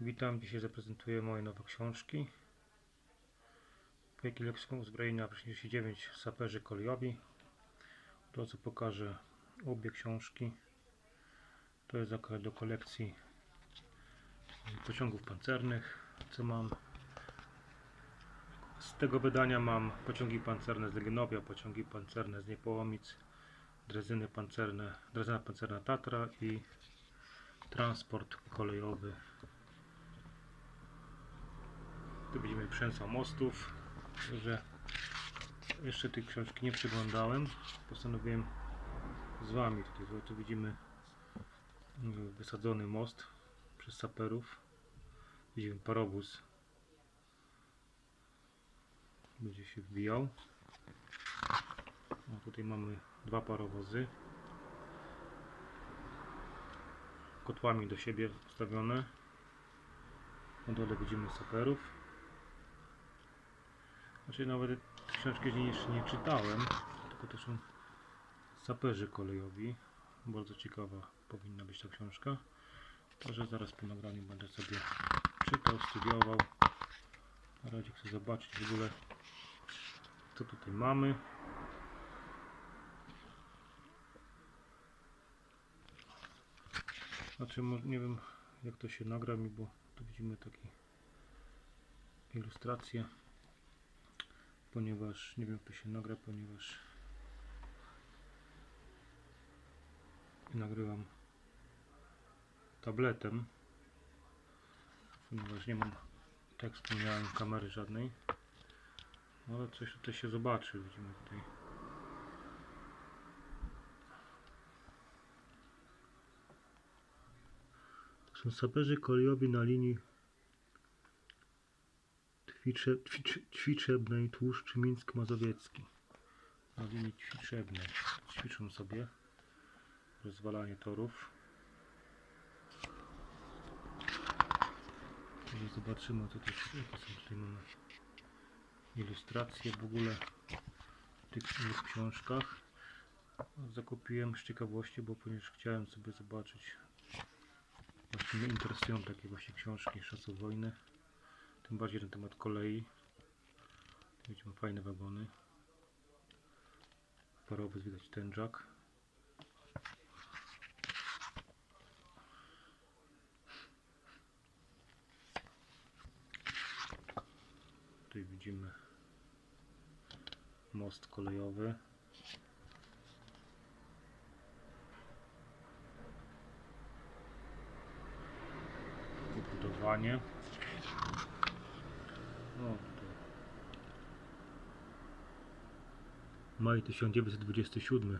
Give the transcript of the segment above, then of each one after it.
Witam, dzisiaj zaprezentuję moje nowe książki. Wielki Leksykon Uzbrojenia 39 Saperzy Kolejowi. To co pokażę obie książki. To jest do kolekcji pociągów pancernych, co mam. Z tego wydania mam pociągi pancerne z Legionowia, pociągi pancerne z Niepołomic, drezyny pancerne, drezyna pancerna Tatra i transport kolejowy tu widzimy przęsła mostów, że jeszcze tej książki nie przeglądałem. Postanowiłem z Wami tutaj, tu widzimy mm, wysadzony most przez saperów. Widzimy parowóz. Będzie się wbijał. A tutaj mamy dwa parowozy. Kotłami do siebie ustawione. Na dole widzimy saperów. Znaczy nawet książki jeszcze nie czytałem, tylko to są saperzy kolejowi. Bardzo ciekawa powinna być ta książka. Także zaraz po nagraniu będę sobie czytał, studiował. Na razie chcę zobaczyć w ogóle co tutaj mamy. Znaczy nie wiem jak to się nagra mi, bo tu widzimy takie ilustracje ponieważ nie wiem to się nagra, ponieważ nagrywam tabletem ponieważ nie mam tak wspomniałem kamery żadnej. No, ale coś tutaj się zobaczy widzimy tutaj. Są saperzy kolejowi na linii Ćwicze, ćwicze, ćwiczebnej Tłuszcz Mińsk Mazowiecki. Na linii ćwiczebnej. Ćwiczą sobie rozwalanie torów. Także zobaczymy to jakie są tutaj mamy ilustracje w ogóle w tych, tych książkach. Zakupiłem z ciekawości, bo ponieważ chciałem sobie zobaczyć właśnie mnie interesują takie właśnie książki z czasów wojny tym bardziej na temat kolei. Tu Widzimy fajne wagony. Parowy widać tężak. Tutaj widzimy most kolejowy. Budowanie. Maj 1927.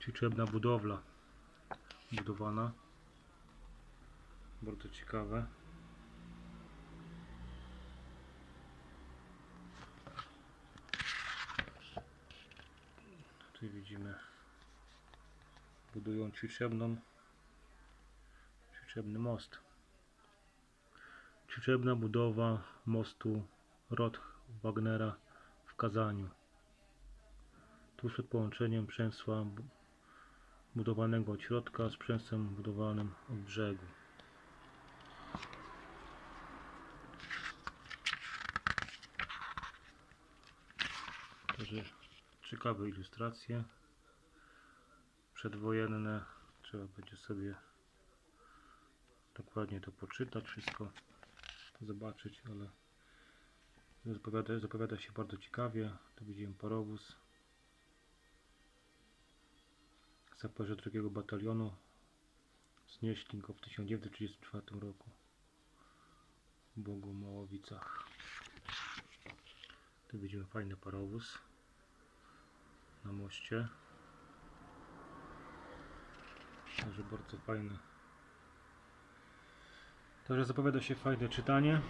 Ćwiczebna budowla budowana. Bardzo ciekawe. Tutaj widzimy budują ćwiczebną Ćwiczebny most. Ćwiczebna budowa mostu Roth Wagnera w Kazaniu. Tuż przed połączeniem przęsła bu- budowanego od środka z przęsłem budowanym od brzegu. Także ciekawe ilustracje przedwojenne. Trzeba będzie sobie dokładnie to poczytać, wszystko zobaczyć, ale zapowiada, zapowiada się bardzo ciekawie. Tu widziałem parowóz saperzy drugiego batalionu znieśli go w 1934 roku w Bogomałowicach. Tu widzimy fajny parowóz na moście. Także bardzo fajny Także zapowiada się fajne czytanie,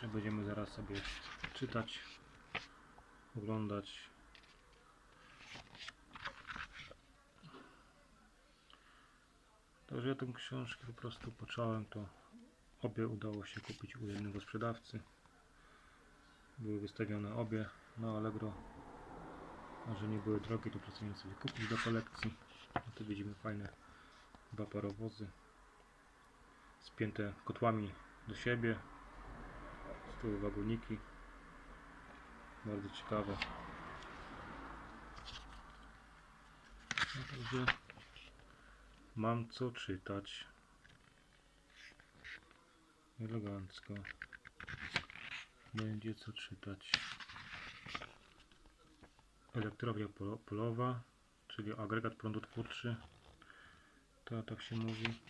że będziemy zaraz sobie czytać, oglądać. Także ja tę książkę po prostu począłem, to obie udało się kupić u jednego sprzedawcy. Były wystawione obie na Allegro A że nie były drogie, to postanowiłem sobie kupić do kolekcji. A tu widzimy fajne dwa parowozy spięte kotłami do siebie. Z tyłu wagoniki. Bardzo ciekawe. No także mam co czytać. Elegancko. Będzie co czytać. Elektrownia polo- polowa, czyli agregat prądotwórczy. To tak się mówi.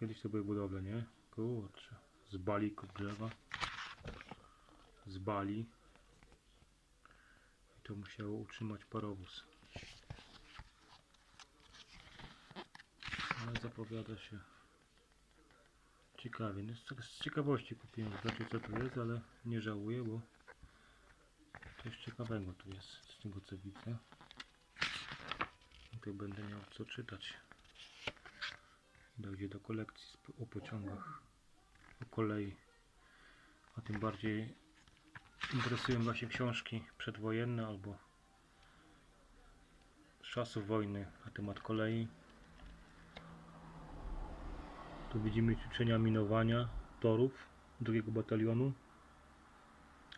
Kiedyś to były budowle, nie? Kurczę. Z balików drzewa. Z bali. I to musiało utrzymać parowóz. Ale zapowiada się ciekawie. No, z, ciekawości kupiłem zobaczyć co tu jest, ale nie żałuję, bo coś ciekawego tu jest z tego co widzę. I tu będę miał co czytać. Dojdzie do kolekcji o pociągach, o kolei. A tym bardziej interesują właśnie książki przedwojenne albo z czasów wojny na temat kolei. Tu widzimy ćwiczenia minowania torów drugiego batalionu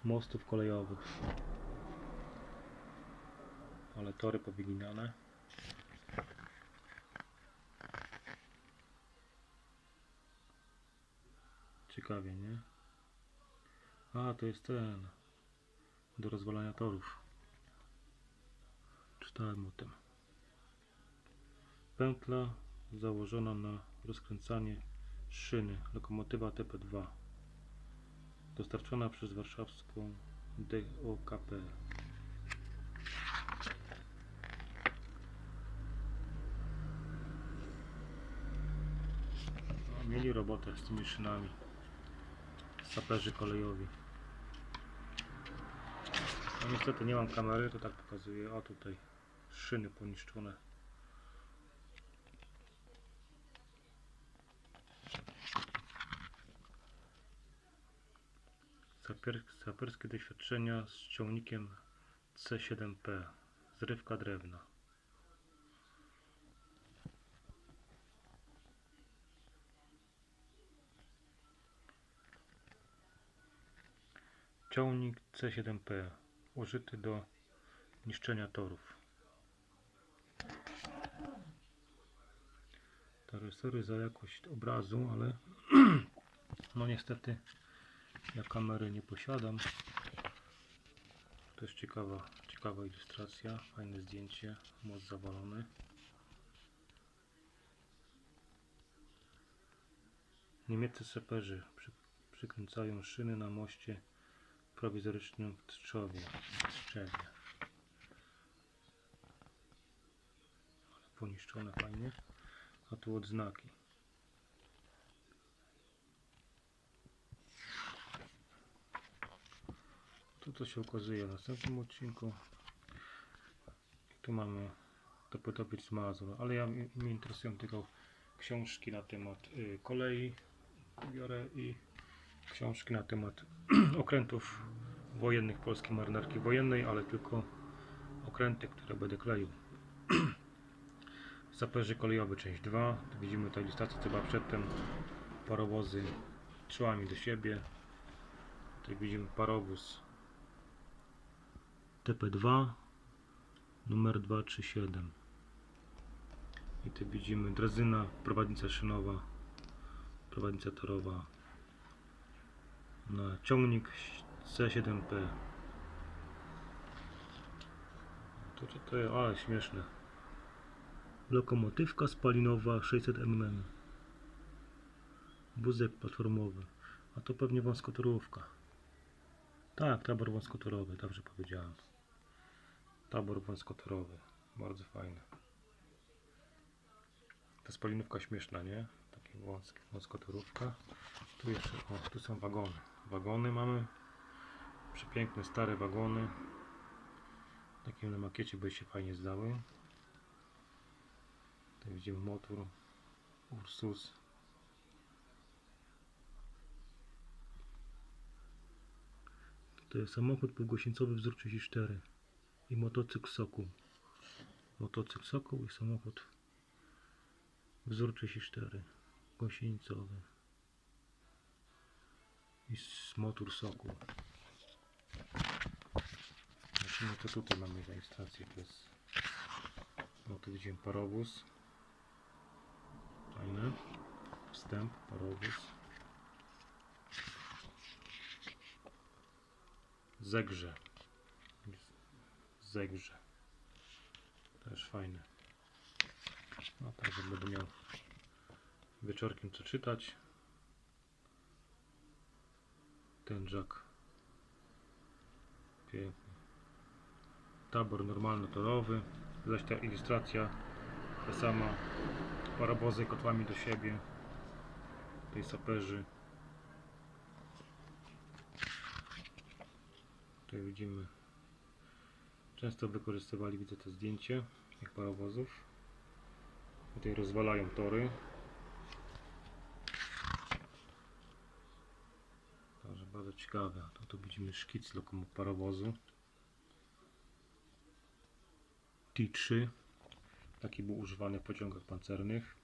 mostów kolejowych. Ale tory powyginane. Ciekawie, nie? A, to jest ten do rozwalania torów. Czytałem o tym. Pętla założona na rozkręcanie szyny lokomotywa TP2 dostarczona przez warszawską DOKP no, mieli robotę z tymi szynami saperzy kolejowi no niestety nie mam kamery to tak pokazuję a tutaj szyny poniszczone saperskie doświadczenia z ciągnikiem C7P. Zrywka drewna. Ciągnik C7P. Użyty do niszczenia torów. Sorry, sorry za jakość obrazu, ale no niestety ja kamery nie posiadam. To jest ciekawa, ciekawa ilustracja, fajne zdjęcie, most zawalony. Niemieccy saperzy przy, przykręcają szyny na moście prowizorycznym w Tczowie. Tczewie. Poniszczone fajnie. A tu odznaki. To co się okazuje w następnym odcinku. Tu mamy topetopiec z Mazur, ale ja mnie interesują tylko książki na temat y, kolei. Biorę i książki na temat okrętów wojennych polskiej marynarki wojennej, ale tylko okręty, które będę kleił. Saperzy kolejowy część 2. Tu widzimy tę ilustrację co była przedtem. Parowozy czołami do siebie. Tutaj widzimy parowóz TP2 numer 237 i tu widzimy drazyna, prowadnica szynowa prowadnica torowa na ciągnik C7P to co to jest? ale śmieszne lokomotywka spalinowa 600 mm wózek platformowy a to pewnie wąskotorówka tak, tabor wąskotorowy, dobrze powiedziałem Tabor wąskotorowy. Bardzo fajny. Ta spalinówka śmieszna, nie? Takie wąskie, wąskotorówka. Tu jeszcze, o, tu są wagony. Wagony mamy. Przepiękne stare wagony. Takim na makiecie by się fajnie zdały. Tutaj widzimy motor Ursus. To jest samochód półgłośnicowy wzór 34 i motocykl Sokół. Motocykl soku i samochód wzór 34 gąsienicowy i motor soku Zobaczymy co tutaj mamy rejestrację. To jest no tu widzimy parowóz. Fajne. Wstęp, parowóz. Zegrze. Zegrze. Też fajne. No także będę miał wieczorkiem co czytać. Ten jack. Piękny. Tabor normalno-torowy. Zaś ta ilustracja ta sama. Parabozy kotłami do siebie. Tej saperzy. Tutaj widzimy. Często wykorzystywali, widzę to zdjęcie tych parowozów. Tutaj rozwalają tory. Także bardzo ciekawe. To tu widzimy szkic lokomo parowozu. T3. Taki był używany w pociągach pancernych.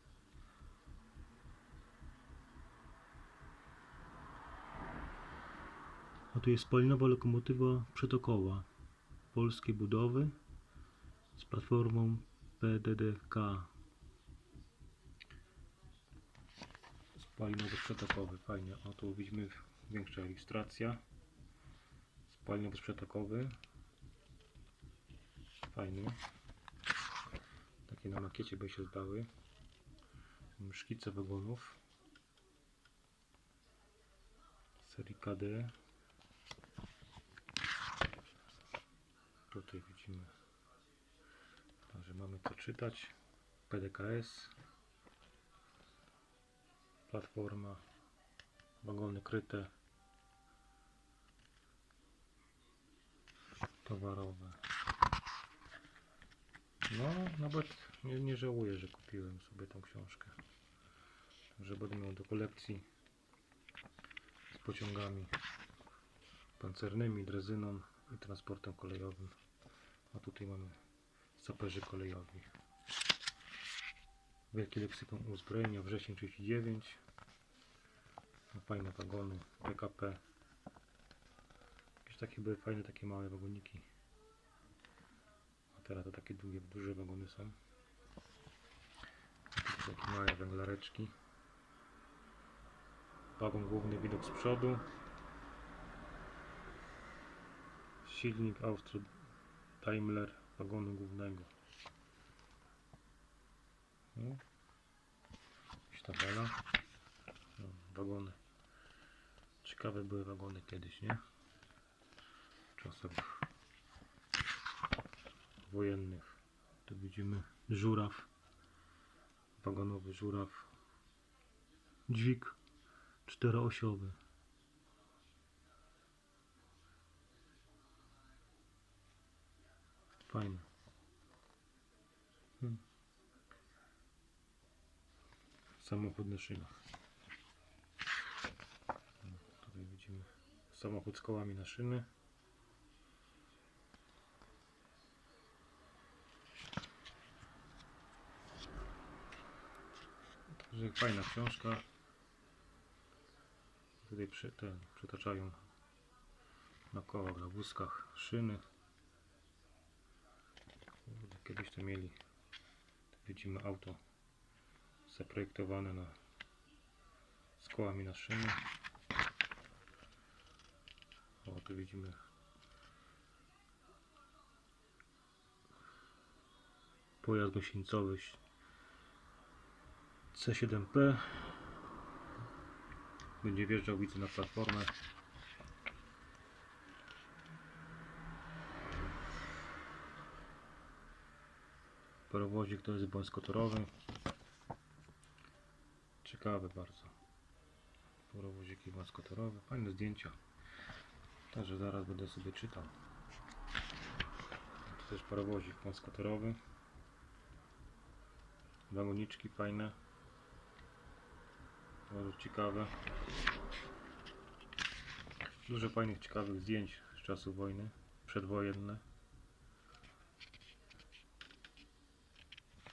A tu jest spalinowa lokomotywa przetokowa polskiej budowy z platformą PDDK. Spalinowy przetokowy, fajnie. O tu widzimy większa ilustracja. Spalinowy przetokowy. Fajny. Takie na makiecie by się zdały. Szkice wagonów. Serii KD. Tutaj widzimy, że mamy co czytać. PDKS. Platforma. Wagony kryte. Towarowe. No, nawet nie, nie żałuję, że kupiłem sobie tą książkę. Że będę miał do kolekcji z pociągami pancernymi, drezyną i transportem kolejowym. A tutaj mamy saperzy kolejowi. Wielki leksykon uzbrojenia, wrzesień 39. Fajne wagony, PKP. Jakieś takie były fajne, takie małe wagoniki. A teraz to takie długie, duże wagony są. Takie małe węglareczki. Wagon główny, widok z przodu. Silnik Austro Daimler wagonu głównego. No. Jakaś tabela. No, wagony. Ciekawe były wagony kiedyś, nie? W czasach wojennych. Tu widzimy żuraw. Wagonowy żuraw. Dźwig czteroosiowy. Fajne. Hmm. Samochód na szynach. Hmm, Tutaj widzimy samochód z kołami na szyny. Także fajna książka. Tutaj przy, ten, przytaczają na kołach, na wózkach szyny. Kiedyś to mieli. Widzimy auto zaprojektowane na z kołami na szyny. O, tu widzimy pojazd gąsienica C7P będzie wjeżdżał widzę na platformę Parowozik to jest wąskotorowy. Ciekawe bardzo. Parowoziki wąskotorowe. Fajne zdjęcia. Także zaraz będę sobie czytał. Tu też parowozik wąskotorowy. Wagoniczki fajne. Bardzo ciekawe. Dużo fajnych, ciekawych zdjęć czasów wojny, przedwojenne.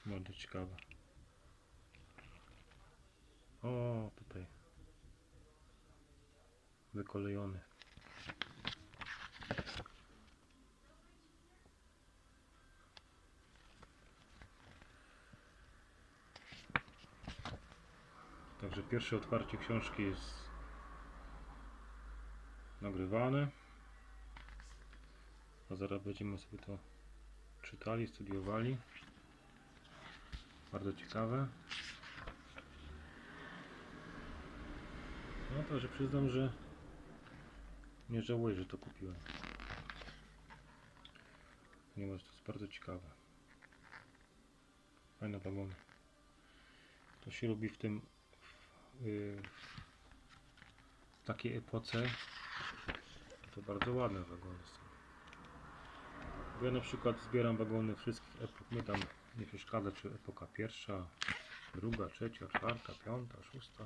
Bardzo ciekawe. O, tutaj. Wykolejony. Także pierwsze otwarcie książki jest nagrywane. A zaraz będziemy sobie to czytali, studiowali. Bardzo ciekawe. No to, że przyznam, że nie żałuję, że to kupiłem. Ponieważ to jest bardzo ciekawe. Fajne wagony. To się lubi w tym w, yy, w takiej epoce. To bardzo ładne wagony są. Bo ja na przykład zbieram wagony wszystkich epok. Mnie tam nie przeszkadza, czy epoka pierwsza, druga, trzecia, czwarta, piąta, szósta.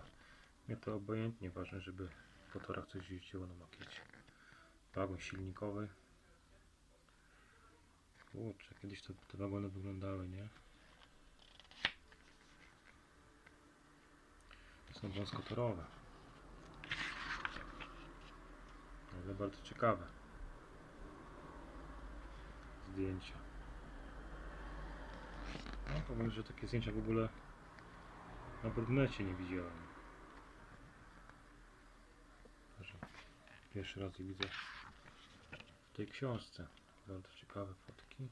Mnie to obojętnie ważne, żeby po torach coś jeździło na makiecie. Wagon silnikowy. Kurczę, kiedyś to, te wagony wyglądały, nie? Są wąskotorowe. Ale bardzo ciekawe. Zdjęcia. No powiem, że takie zdjęcia w ogóle na brudnecie nie widziałem. Pierwszy raz je widzę w tej książce. Bardzo ciekawe fotki.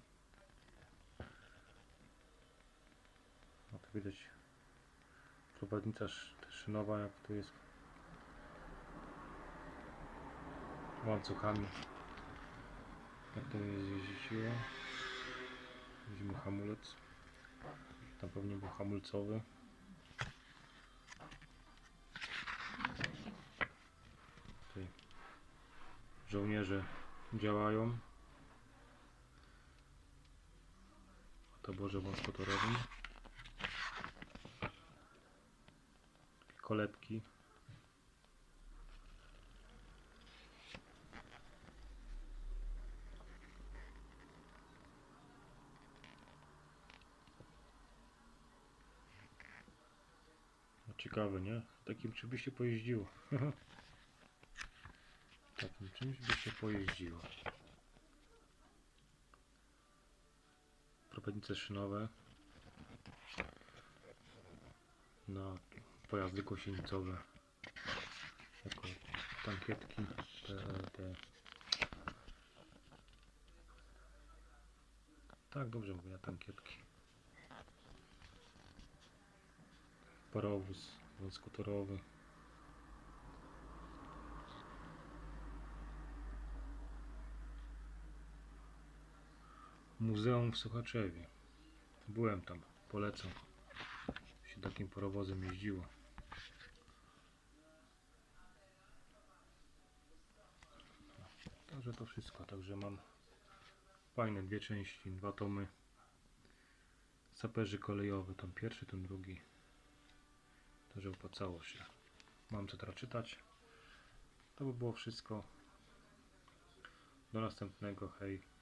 No to widać prowadnica szynowa, jak tu jest łańcuchami. Jak to jest jeździło. Widzimy hamulec. Tam pewnie był hamulcowy. Tutaj żołnierze działają. W taborze wąskotorowym. Kolebki. No, ciekawe, nie? Takim czym by się pojeździło. Takim czymś by się pojeździło. Szynowe na pojazdy gąsienicowe jako tankietki te tak dobrze mówię tankietki. Parowóz wąskotorowy Muzeum w Sochaczewie byłem tam, polecam. Się takim parowozem jeździło. Także to wszystko, także mam fajne dwie części, dwa tomy. Saperzy kolejowy, ten pierwszy, ten drugi. Także opłacało się. Mam co teraz czytać. To by było wszystko. Do następnego, hej.